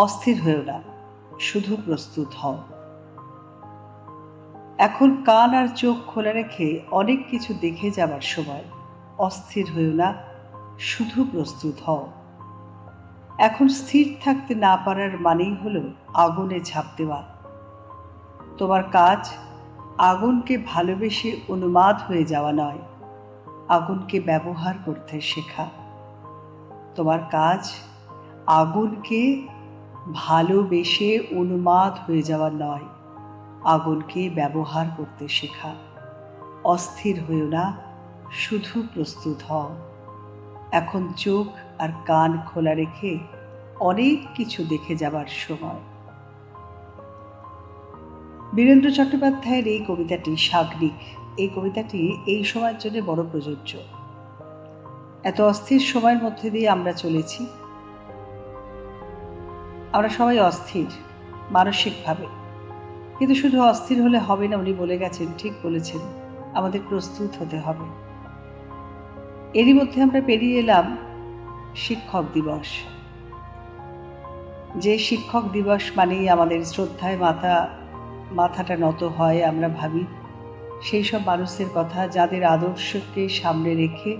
অস্থির হয়েও না শুধু প্রস্তুত হও। এখন কান আর চোখ খোলা রেখে অনেক কিছু দেখে যাবার সময় অস্থির হয়েও না শুধু প্রস্তুত হও। এখন স্থির থাকতে না পারার মানেই হলো আগুনে ঝাঁপ দেওয়া। তোমার কাজ আগুনকে ভালোবেসে উন্মাদ হয়ে যাওয়া নয়, আগুনকে ব্যবহার করতে শেখা। তোমার কাজ আগুনকে ভালোবেসে উন্মাদ হয়ে যাওয়া নয়, আগুনকে ব্যবহার করতে শেখা। অস্থির হয়েও না, শুধু প্রস্তুত হও। এখন চোখ আর কান খোলা রেখে অনেক কিছু দেখে যাবার সময়। বীরেন্দ্র চট্টোপাধ্যায়ের এই কবিতাটি সাগ্নিক। এই কবিতাটি এই সময়ের জন্য বড় প্রযোজ্য। এত অস্থির সময়ের মধ্যে দিয়ে আমরা চলেছি। আমরা সবাই অস্থির, মানসিকভাবে। কিন্তু শুধু অস্থির হলে হবে না, উনি বলে গেছেন, ঠিক বলেছেন, আমাদের প্রস্তুত হতে হবে। এরই মধ্যে আমরা পেরিয়ে এলাম শিক্ষক দিবস। যে শিক্ষক দিবস মানেই আমাদের শ্রদ্ধায় মাথা, মাথাটা নত হয়, আমরা ভাবি, সেই সব মানুষের কথা যাদের আদর্শকে সামনে রেখে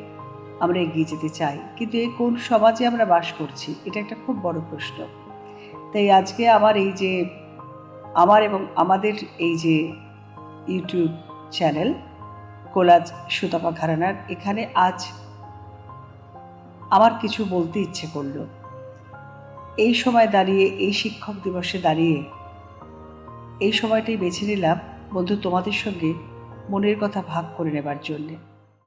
আমরা এগিয়ে যেতে চাই। কিন্তু এই কোন সমাজে আমরা বাস করছি, এটা একটা খুব বড় প্রশ্ন। তাই আজকে আমার এই যে, আমার এবং আমাদের এই যে ইউটিউব চ্যানেল, কোলাজ সুতপা ঘরানার, এখানে আজ আমার কিছু বলতে ইচ্ছে করল। এই সময় দাঁড়িয়ে, এই শিক্ষক দিবসে দাঁড়িয়ে, এই সময়টাই বেছে নিলাম বন্ধু তোমাদের সঙ্গে মনের কথা ভাগ করে নেবার জন্যে।